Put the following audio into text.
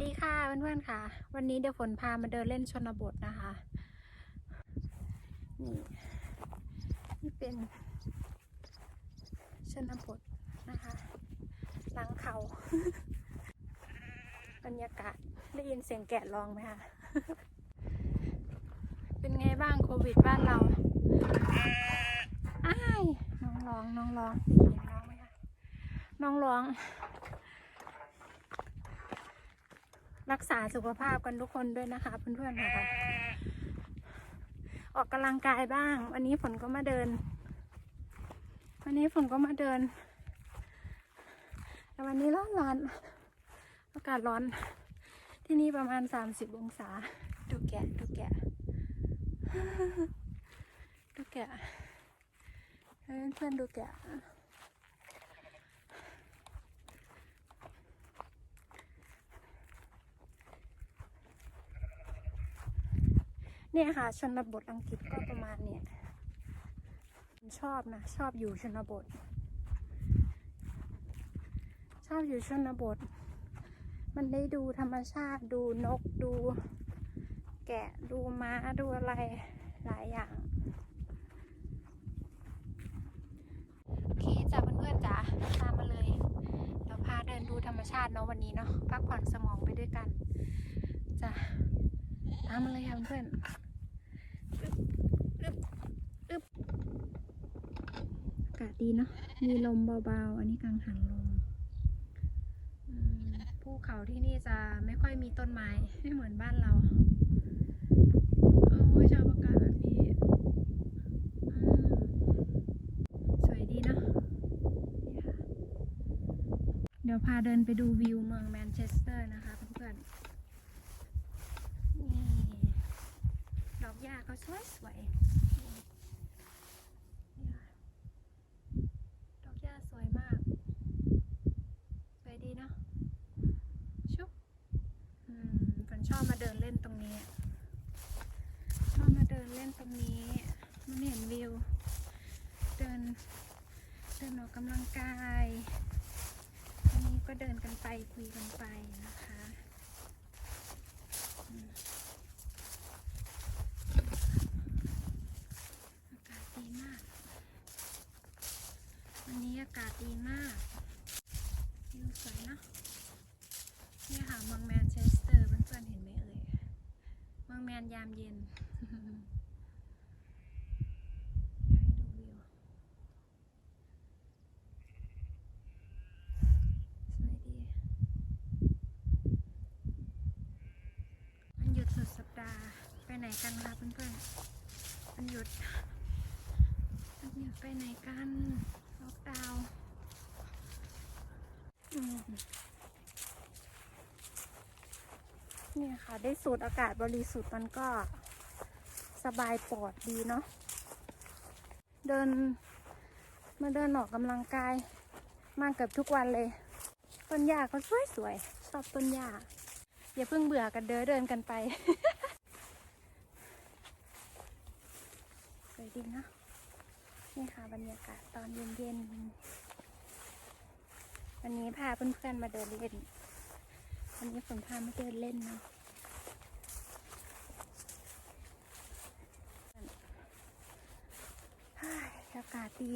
วันนี้เดี๋ยวฝนพามาเดินเล่นชนบทนะคะ นี่ นี่เป็น ชนบทนะคะ หลังเขา บรรยากาศได้ยินเสียงแกะร้องไหมคะ เป็นไงบ้างโควิดบ้านเรา อ้าย น้องร้อง น้องร้องได้ยินน้องไหมคะ น้องร้อง รักษาสุขภาพกันทุกคนด้วยนะคะเพื่อนๆนะคะออกกำลังกายบ้าง วันนี้ฝนก็มาเดิน วันนี้ฝนก็มาเดิน แต่วันนี้ร้อนร้อนอากาศร้อน ที่นี่ประมาณ30องศา ดูแกะดูแกะดูแกะเพื่อนๆดูแกะ เนี่ยค่ะ ชนบทอังกฤษก็ประมาณเนี่ยชอบนะ ชอบอยู่ชนบท ชอบอยู่ชนบท มันได้ดูธรรมชาติดูนกดู แกะดูม้าดูอะไรหลายอย่างโอเคจ้ะเพื่อนๆจ้ะตามมาเลยเราพาเดินดูธรรมชาติเนาะวันนี้เนาะพักผ่อนสมองไปด้วยกันจ้ะตามมาเลยค่ะเพื่อนๆ อึ๊บอึ๊บอากา ศดีเนาะ มีลมเบาๆ อันนี้กังหันลมภูเขาที่นี่จะไม่ค่อยมีต้นไม้ ไม่เหมือนบ้านเรา โอ้ยชอบอากาศแบบนี้สวยดีเนาะ เดี๋ยวพาเดินไปดูวิวเมืองแมนเชสเตอร์นะคะเพื่อนๆ นี่ ดอกหญ้าเขาสวยสวยๆนี่ค่ะดอกหญ้าสวยมาก สวยดีเนาะ ชุบอืมฝนชอบมาเดินเล่นตรงนี้ ชอบมาเดิ นเล่นตรงนี้มันเห็นวิว เดิน เดินออกกำลังกายอันนี้ก็เดินกันไปคุยกันไปนะคะอากาศดีมาก วันนี้อากาศดีมากวิวสวยเนะนี่ค่ะเมืองแมนเชสเตอร์เพื่อนๆเห็นไหมเอ่ยเมืองแมนยามเย็น เดี๋ยวให้ดูวิว สวยดี มันหยุดสุดสัปดาห์ ไปไหนกันคะเพื่อนๆมันหยุดมันหยุดไปไหนกันล็อกดาวน์เนี่ยค่ะ ได้สูดอากาศบริสุทธิ์มันก็สบายปอดดีเนาะ เดินมาเดินออกกำลังกายมาเกือบทุกวันเลย ต้นหญ้าก็สวยสวยๆชอบต้นหญ้าอย่าเพิ่งเบื่อกันเด้อเดินกันไป สวย ดีเนาะนี่ค่ะบรรยากาศตอนเย็นๆวันนี้พาเพื่อนๆมาเดินเล่นวันนี้ผมพามาเดินเล่นเนาะอากาศดี